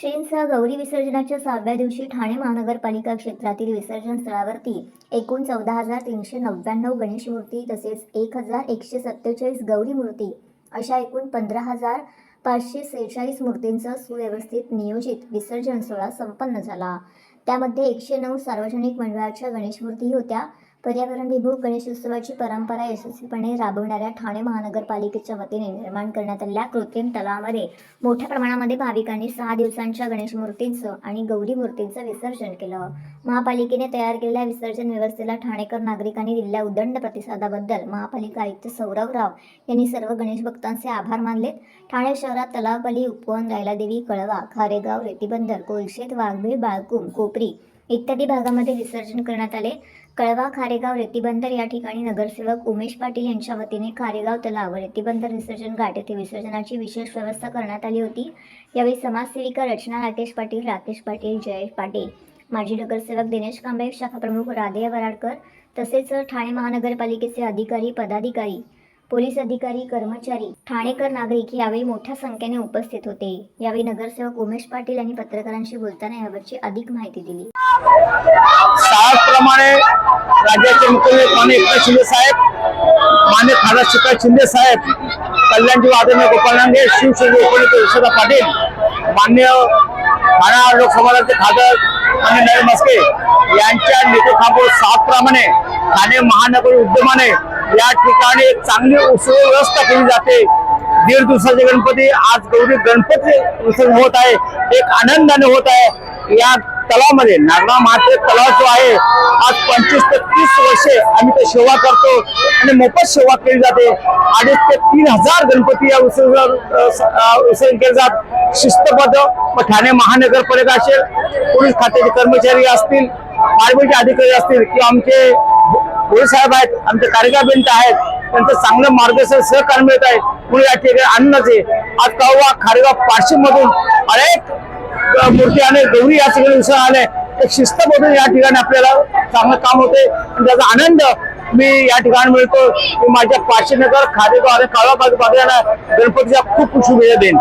श्रींसह गौरी विसर्जनाच्या सहाव्या दिवशी ठाणे महानगरपालिका क्षेत्रातील विसर्जन स्थळावरती एकूण चौदा हजार तीनशे नव्याण्णव गणेश मूर्ती तसेच एक हजार एकशे सत्तेचाळीस गौरी मूर्ती अशा एकूण पंधरा हजार पाचशे सेहेचाळीस मूर्तींचा सुव्यवस्थित नियोजित विसर्जन सोहळा संपन्न झाला. त्यामध्ये एकशे नऊ सार्वजनिक मंडळाच्या गणेश मूर्ती होत्या. पर्यावरणभिमुख गणेशोत्सवाची परंपरा यशस्वीपणे राबवणाऱ्या ठाणे महानगरपालिकेच्या वतीने निर्माण करण्यात आलेल्या कृत्रिम तलावामध्ये मोठ्या प्रमाणामध्ये भाविकांनी सहा दिवसांच्या गणेश मूर्तींचं आणि गौरी मूर्तींचं विसर्जन केलं. महापालिकेने तयार केलेल्या विसर्जन व्यवस्थेला ठाणेकर नागरिकांनी दिलेल्या उदंड प्रतिसादाबद्दल महापालिका आयुक्त सौरव राव यांनी सर्व गणेश भक्तांचे आभार मानले ठाणे शहरात तलावपाली उपवन रायलादेवी कळवा खारेगाव रेतीबंदर कोलशेत वाघबीळ बाळकुम कोपरी इत्यादी भागामध्ये विसर्जन करण्यात आले. कळवा खारेगाव रेतीबंदर या ठिकाणी नगरसेवक उमेश पाटील यांच्या वतीने खारेगाव तलाव रेतीबंदर विसर्जन घाट येथे विसर्जनाची विशेष व्यवस्था करण्यात आली होती. यावेळी समाजसेविका रचना राकेश पाटील राकेश पाटील जयेश पाटील माजी नगरसेवक दिनेश कांबळे शाखा प्रमुख राधेय वराडकर तसेच ठाणे महानगरपालिकेचे अधिकारी पदाधिकारी पोलीस अधिकारी कर्मचारी ठाणेकर नागरिक यावेळी मोठ्या संख्येने उपस्थित होते. यावेळी नगरसेवक उमेश पाटील यांनी पत्रकारांशी बोलताना याबाबतची अधिक माहिती दिली. प्रमाणे राज्याचे मुख्यमंत्री माननीय एकनाथ शिंदे साहेब मान्य खासदार शिकाय शिंदे साहेब कल्याणजी आदरणीय गोपाल नांगे शिवसेना उपनेते यशोदा पाटील मान्य ठाणा लोकसभाचे खासदार मान्य नरेंद्र मस्के यांच्या नेतृत्वामुळे सात प्रमाणे ठाणे महानगर उद्यमाने या ठिकाणी एक चांगली उत्सव व्यवस्था केली जाते. दीड दिवसाचे गणपती आज गौरी गणपती उत्सव होत आहे. एक आनंदाने होत आहे. या तलावामध्ये नागरा मात्र तलाव जो आहे आज पंचवीस ते तीस वर्षे आम्ही ते सेवा करतो आणि मोफत सेवा केली जाते. अडीच ते तीन हजार गणपती या विसर्जन विसर्जन केले जात. शिस्तबद्ध व ठाणे महानगरपालिका असेल पोलीस खात्याचे कर्मचारी असतील पारबीचे अधिकारी असतील किंवा आमचे पोलीस साहेब आहेत आमचे कार्यकारी आहेत त्यांचं चांगलं मार्गदर्शन सहकार्य मिळत आहे. म्हणून या ठिकाणी आनंदाचे आज कळवा खारेगाव पाचशे मधून अनेक मूर्ती आणि गौरी या ठिकाणी विसर्जन आले. एक शिस्तबद्धून या ठिकाणी आपल्याला चांगलं काम होते. आणि त्याचा आनंद मी या ठिकाणी मिळतो. माझ्या पाचशे नगर खारेगाव आणि काळवा बाजू बाजूला गणपतीच्या खूप खूप शुभेच्छा देईन.